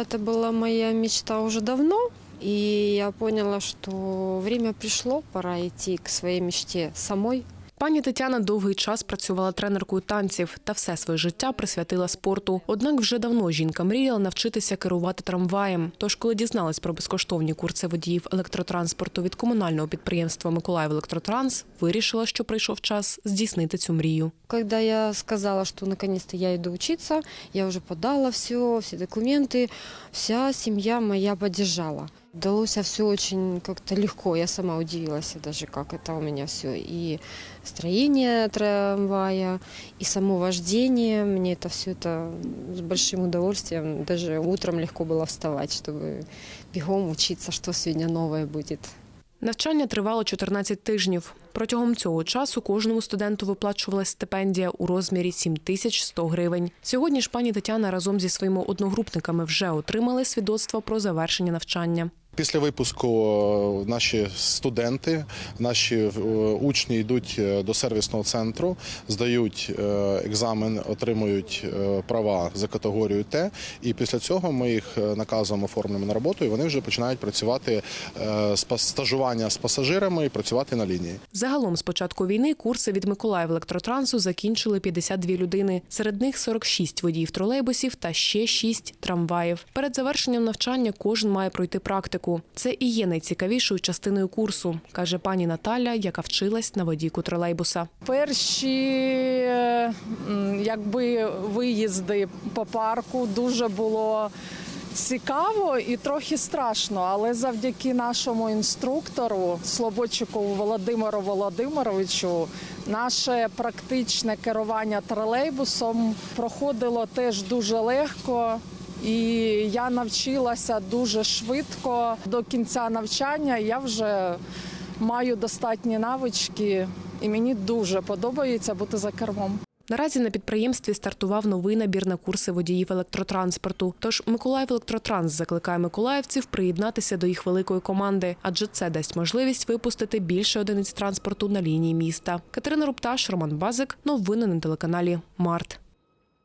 это была моя мечта уже давно. И я поняла, что время пришло, пора идти к своей мечте самой. Пані Тетяна довгий час працювала тренеркою танців та все своє життя присвятила спорту. Однак вже давно жінка мріяла навчитися керувати трамваєм. Тож, коли дізналась про безкоштовні курси водіїв електротранспорту від комунального підприємства Миколаїв Електротранс, вирішила, що прийшов час здійснити цю мрію. Когда я сказала, что наконец-то я иду учиться, я уже подала все, все документы, вся семья моя поддержала. Далось все очень как-то легко, я сама удивилась даже, как это у меня все. И строение трамвая, и само вождение, мне это все это с большим удовольствием, даже утром легко было вставать, чтобы бегом учиться, что сегодня новое будет. Навчання тривало 14 тижнів. Протягом цього часу кожному студенту виплачувалась стипендія у розмірі 7100 гривень. Сьогодні ж пані Тетяна разом зі своїми одногрупниками вже отримали свідоцтво про завершення навчання. Після випуску е, наші студенти, наші е, учні йдуть е, до сервісного центру, здають екзамен, отримують права за категорією Т. І після цього ми їх наказом оформлюємо на роботу, і вони вже починають працювати з стажування з пасажирами і працювати на лінії. Загалом з початку війни курси від Миколаїв електротрансу закінчили 52 людини. Серед них 46 водіїв тролейбусів та ще 6 трамваїв. Перед завершенням навчання кожен має пройти практику. Це і є найцікавішою частиною курсу, каже пані Наталя, яка вчилась на водійку тролейбуса. Перші е, якби виїзди по парку дуже було цікаво і трохи страшно, але завдяки нашому інструктору Слободчикову Володимиру Володимировичу наше практичне керування тролейбусом проходило теж дуже легко. І я навчилася дуже швидко до кінця навчання. Я вже маю достатні навички, і мені дуже подобається бути за кермом. Наразі на підприємстві стартував новий набір на курси водіїв електротранспорту. Тож Миколаїв Електротранс закликає миколаївців приєднатися до їх великої команди, адже це дасть можливість випустити більше одиниць транспорту на лінії міста. Катерина Рупташ, Роман Базик. Новини на телеканалі Март.